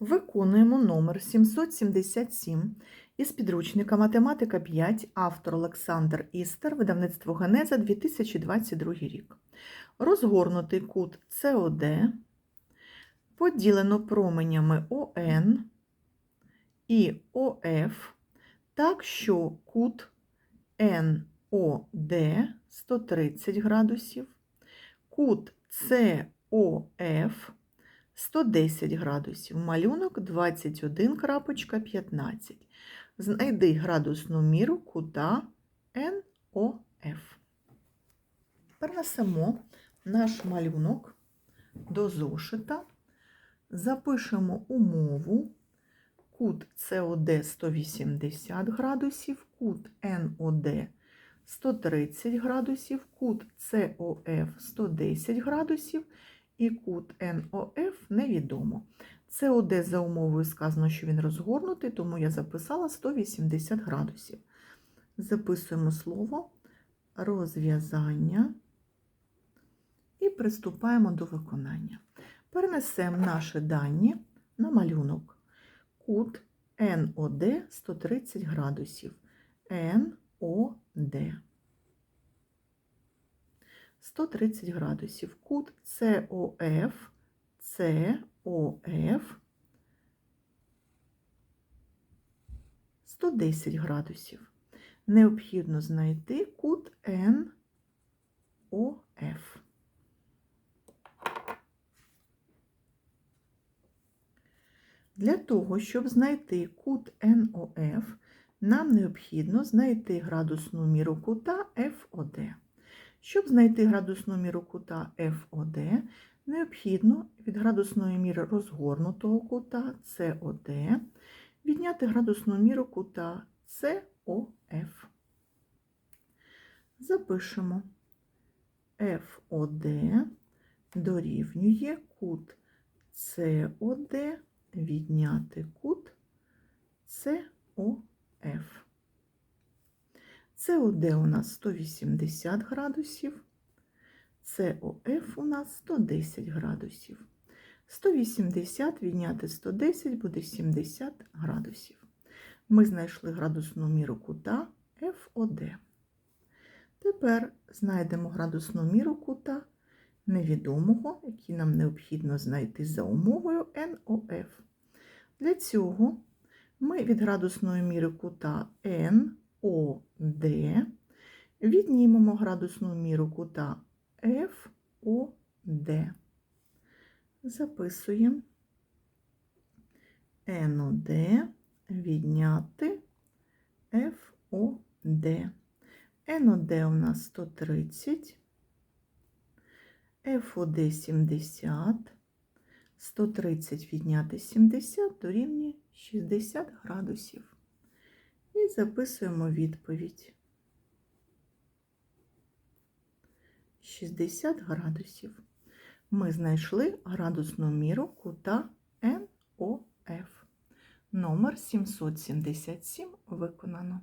Виконуємо номер 777 із підручника Математика 5, автор Олександр Істер, видавництво Генеза 2022 рік. Розгорнутий кут СОД поділено променями ОН і ОФ так, що кут НОД 130 градусів, кут СОФ 110 градусів, малюнок 21.15. Знайди градусну міру кута НОФ. Перенесемо наш малюнок до зошита, запишемо умову. Кут СОД 180 градусів, кут НОД 130 градусів, кут СОФ 110 градусів і кут НОФ невідомо. СОД за умовою сказано, що він розгорнутий, тому я записала 180 градусів. Записуємо слово розв'язання і приступаємо до виконання. Перенесемо наші дані на малюнок. Кут НОД 130 градусів. НОД. 130 градусів. Кут СОФ, СОФ 110 градусів. Необхідно знайти кут НОФ. Для того, щоб знайти кут НОФ, нам необхідно знайти градусну міру кута ФОД. Щоб знайти градусну міру кута ФОД, необхідно від градусної міри розгорнутого кута СОД відняти градусну міру кута СОФ. Запишемо ФОД дорівнює кут СОД відняти кут СОФ. СОД у нас 180 градусів, СОФ у нас 110 градусів. 180 відняти 110 буде 70 градусів. Ми знайшли градусну міру кута ФОД. Тепер знайдемо градусну міру кута невідомого, який нам необхідно знайти за умовою НОФ. Для цього ми від градусної міри кута НОД віднімемо градусну міру кута ФОД. Записуємо НОД відняти ФОД. НОД у нас 130, ФОД 70, 130 відняти 70 дорівнює 60 градусів. І записуємо відповідь. 60 градусів. Ми знайшли градусну міру кута НОФ. Номер 777 виконано.